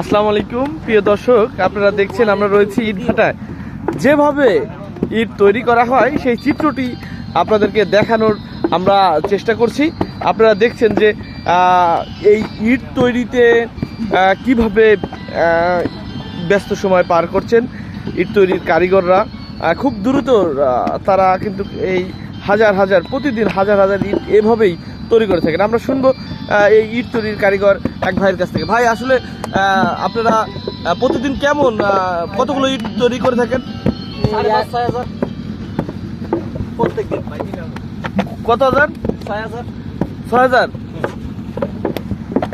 আসসালামু আলাইকুম, প্রিয় দর্শক, আপনারা দেখছেন আমরা রয়েছি ইট ভাটায়। যেভাবে ইট তৈরি করা হয়, সেই চিত্রটি আপনাদেরকে দেখানোর আমরা চেষ্টা করছি। আপনারা দেখছেন যে এই ইট তৈরিতে কীভাবে ব্যস্ত সময় পার করছেন ইট তৈরির কারিগররা। খুব দ্রুত তারা কিন্তু এই হাজার হাজার, প্রতিদিন হাজার হাজার ইট এভাবেই তৈরি করে থাকেন। আমরা শুনব এই ইট তৈরির কারিগর এক ভাইয়ের কাছ থেকে। ভাই আসলে আপনারা প্রতিদিন কেমন কতগুলো ইট তৈরি করে থাকেন? প্রত্যেকদিন কত হাজার? ছয় হাজার। ছয় হাজার?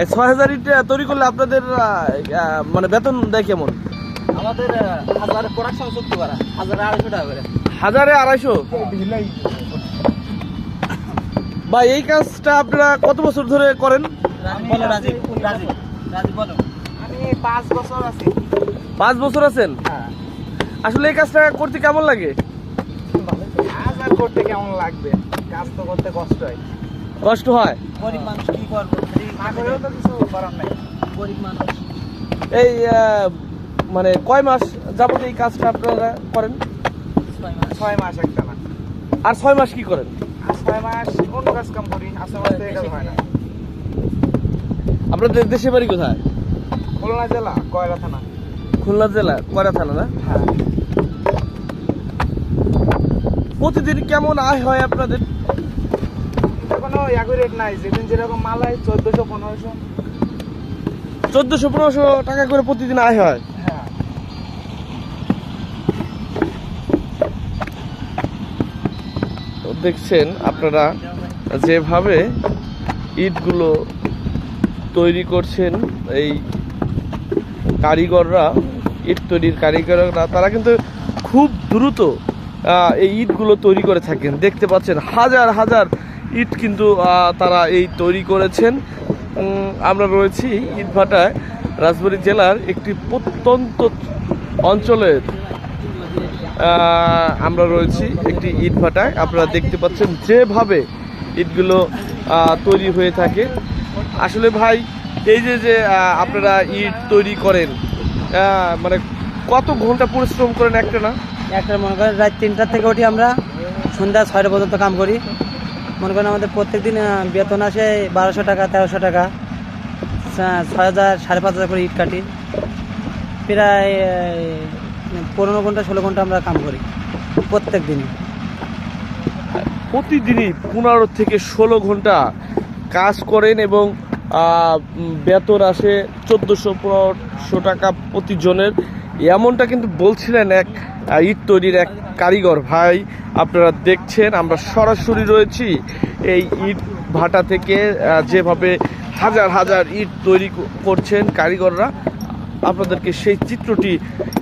এই ছয় হাজার ইট তৈরি করলে আপনাদের মানে বেতন দেয় কেমন? আমাদের হাজার প্রোডাকশন করা হাজার আড়াইশো টাকা করে। হাজারে আড়াইশো? বা এই কাজটা আপনারা কত বছর ধরে করেন? বলো রাজীব রাজীব রাজীব বলো। আমি পাঁচ বছর আছি। পাঁচ বছর আছেন? হ্যাঁ। আসলে এই কাজটা করতে কেমন লাগে? করতে কেমন লাগবে? কাজ তো করতে কষ্ট হয় কষ্ট হয়? গরিব মানুষ কি করব? না করেও তো কিছু করার নাই। গরিব মানুষ। এই মানে কয় মাস যাবত এই কাজটা আপনারা করেন? ছয় মাস একটা না। আর ছয় মাস কি করেন? ছয় মাস অন্য কাজ কাম করি কাজ হয় না। আপনাদের দেশে বাড়ি কোথায়? খুলনা জেলা কয়লা থানা। খুলনা জেলা কয়রা থানা না? হ্যাঁ। প্রতিদিন কেমন আয় হয় আপনাদের? কোনো অ্যাকুরেট নাই যেদিন যেরকম মাল হয় চোদ্দোশো পনেরোশো। চোদ্দশো পনেরোশো টাকা করে প্রতিদিন আয় হয় হ্যাঁ তো দেখছেন আপনারা যেভাবে ইটগুলো তৈরি করছেন, এই কারিগররা, ইট তৈরির কারিগররা, তারা কিন্তু খুব দ্রুত এই ইটগুলো তৈরি করে থাকেন। দেখতে পাচ্ছেন, হাজার হাজার ইট কিন্তু তারা এই তৈরি করেছেন। আমরা রয়েছি ইটভাটায় রাজবাড়ী জেলার একটি প্রত্যন্ত অঞ্চলের আমরা রয়েছি একটি ইট ভাটায়। আপনারা দেখতে পাচ্ছেন যেভাবে ইটগুলো তৈরি হয়ে থাকে। আসলে ভাই, এই যে যে আপনারা ইট তৈরি করেন মানে কত ঘণ্টা পরিশ্রম করেন একটা না? একটা মনে করেন রাত তিনটার থেকে উঠি আমরা, সন্ধ্যা ছয়টা পর্যন্ত কাম করি। মনে করেন আমাদের প্রত্যেক দিন বেতন আসে বারোশো টাকা, তেরোশো টাকা। ছয় হাজার, সাড়ে পাঁচ হাজার করে ইট কাটি। প্রায় পনেরো ঘণ্টা, ষোলো ঘণ্টা আমরা কাম করি প্রত্যেক দিনই প্রতিদিনই পনেরো থেকে ষোলো ঘণ্টা কাজ করেন এবং বেতন আসে চোদ্দোশো, পনেরোশো টাকা প্রতিজনের। এমনটা কিন্তু বলছিলেন এক ইট তৈরির এক কারিগর ভাই, আপনারা দেখছেন, আমরা সরাসরি রয়েছি এই ইট ভাটা থেকে যেভাবে হাজার হাজার ইট তৈরি করছেন কারিগররা। আপনাদেরকে সেই চিত্রটি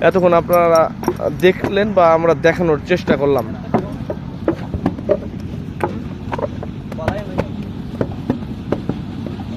এতক্ষণ আপনারা দেখলেন বা আমরা দেখানোর চেষ্টা করলাম।